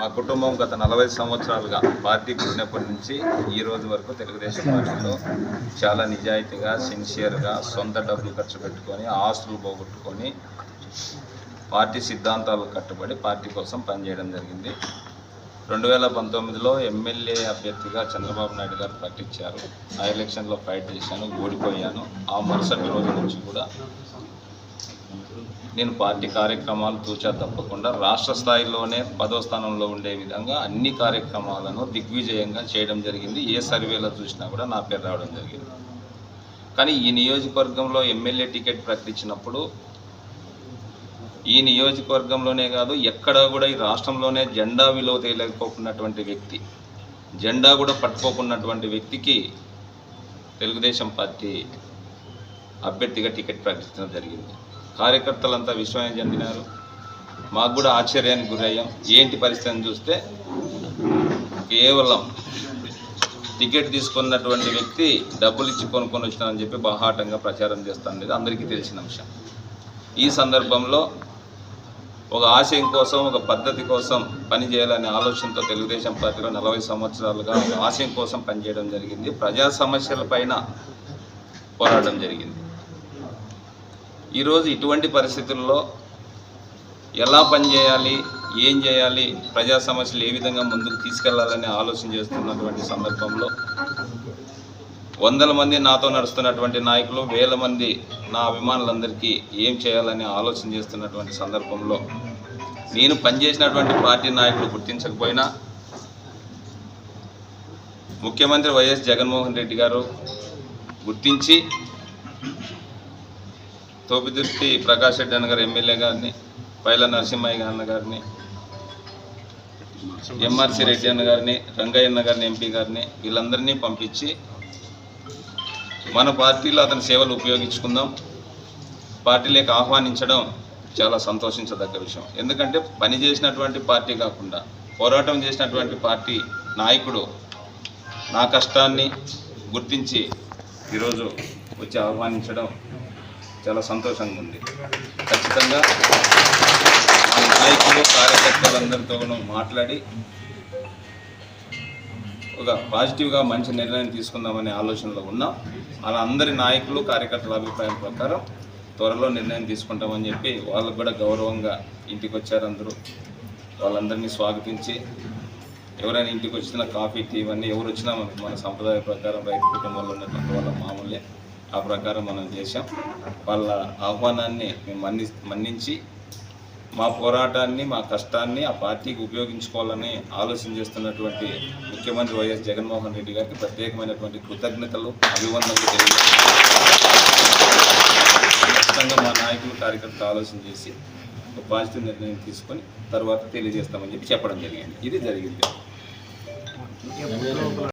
మా కుటుంబం గత నలభై సంవత్సరాలుగా పార్టీ పుట్టినప్పటి నుంచి ఈ రోజు వరకు తెలుగుదేశం పార్టీలో చాలా నిజాయితీగా సిన్సియర్గా సొంత డబ్బులు ఖర్చు పెట్టుకొని ఆస్తులు పోగొట్టుకొని పార్టీ సిద్ధాంతాలు కట్టుబడి పార్టీ కోసం పనిచేయడం జరిగింది. రెండు వేల పంతొమ్మిదిలో ఎమ్మెల్యే అభ్యర్థిగా చంద్రబాబు నాయుడు గారు ప్రకటించారు. ఆ ఎలక్షన్లో ఫైట్ చేశాను ఓడిపోయాను. ఆ మరుసటి రోజు నుంచి కూడా నేను పార్టీ కార్యక్రమాలు తూచా తప్పకుండా రాష్ట్ర స్థాయిలోనే పదో స్థానంలో ఉండే విధంగా అన్ని కార్యక్రమాలను దిగ్విజయంగా చేయడం జరిగింది. ఏ సర్వేలో చూసినా కూడా నా పేరు రావడం జరిగింది. కానీ ఈ నియోజకవర్గంలో ఎమ్మెల్యే టికెట్ ప్రకటించినప్పుడు ఈ నియోజకవర్గంలోనే కాదు ఎక్కడ కూడా ఈ రాష్ట్రంలోనే జెండా విలువ తేలేకపోకున్నటువంటి వ్యక్తి జెండా కూడా పట్టుకోకున్నటువంటి వ్యక్తికి తెలుగుదేశం పార్టీ అభ్యర్థిగా టికెట్ ప్రకటించడం జరిగింది. కార్యకర్తలంతా విశ్వాసం చెందినారు. మాకు కూడా ఆశ్చర్యానికి గురయ్యాం. ఏంటి పరిస్థితిని చూస్తే కేవలం టికెట్ తీసుకున్నటువంటి వ్యక్తి డబ్బులు ఇచ్చి కొనుక్కొని వచ్చినారని చెప్పి బాహాటంగా ప్రచారం చేస్తుంది అందరికీ తెలిసిన అంశం. ఈ సందర్భంలో ఒక ఆశయం కోసం ఒక పద్ధతి కోసం పనిచేయాలనే ఆలోచనతో తెలుగుదేశం పార్టీలో నలభై సంవత్సరాలుగా ఆశయం కోసం పనిచేయడం జరిగింది. ప్రజా సమస్యల పైన పోరాటం జరిగింది. ఈరోజు ఇటువంటి పరిస్థితుల్లో ఎలా పనిచేయాలి ఏం చేయాలి ప్రజా సమస్యలు ఏ విధంగా ముందుకు తీసుకెళ్ళాలని ఆలోచన చేస్తున్నటువంటి సందర్భంలో వందల మంది నాతో నడుస్తున్నటువంటి నాయకులు వేల మంది నా అభిమానులందరికీ ఏం చేయాలని ఆలోచన చేస్తున్నటువంటి సందర్భంలో నేను పనిచేసినటువంటి పార్టీ నాయకులు గుర్తించకపోయినా ముఖ్యమంత్రి వైఎస్ జగన్మోహన్ రెడ్డి గారు గుర్తించి తోపిదుర్తి ప్రకాష్ రెడ్డి అన్న గారు ఎమ్మెల్యే గారిని పైల నరసింహయ్య అన్న గారిని ఎంఆర్సి రెడ్డి అన్న గారిని రంగయ్యన్న గారిని ఎంపీ గారిని వీళ్ళందరినీ పంపించి మన పార్టీలో అతని సేవలు ఉపయోగించుకుందాం. పార్టీలోకి ఆహ్వానించడం చాలా సంతోషించదగ్గ విషయం. ఎందుకంటే పని చేసినటువంటి పార్టీ కాకుండా పోరాటం చేసినటువంటి పార్టీ నాయకుడు నా కష్టాన్ని గుర్తించి ఈరోజు వచ్చి ఆహ్వానించడం చాలా సంతోషంగా ఉంది ఖచ్చితంగా మా నాయకులు కార్యకర్తలందరితోనూ మాట్లాడి ఒక పాజిటివ్గా మంచి నిర్ణయం తీసుకుందామనే ఆలోచనలో ఉన్నాం. అలా అందరి నాయకులు కార్యకర్తల అభిప్రాయం ప్రకారం త్వరలో నిర్ణయం తీసుకుంటామని చెప్పి వాళ్ళకు కూడా గౌరవంగా ఇంటికి వచ్చారు అందరూ వాళ్ళందరినీ స్వాగతించి ఎవరైనా ఇంటికి వచ్చిన కాఫీ టీ ఇవన్నీ ఎవరు వచ్చినా మన సంప్రదాయ ప్రకారం రైతు కుటుంబంలో ఉన్నటువంటి వాళ్ళ మామూలే. ఆ ప్రకారం మనం చేశాం. వాళ్ళ ఆహ్వానాన్ని మేము మన్ని మన్నించి మా పోరాటాన్ని మా కష్టాన్ని ఆ పార్టీకి ఉపయోగించుకోవాలని ఆలోచన చేస్తున్నటువంటి ముఖ్యమంత్రి వైఎస్ జగన్మోహన్ రెడ్డి గారికి ప్రత్యేకమైనటువంటి కృతజ్ఞతలు అభివందనలు తెలియజేస్తున్నాను ఖచ్చితంగా మా నాయకులు కార్యకర్తలు ఆలోచన చేసి ఒక పాజిటివ్ నిర్ణయం తీసుకొని తర్వాత తెలియజేస్తామని చెప్పి చెప్పడం జరిగింది. ఇది జరిగింది.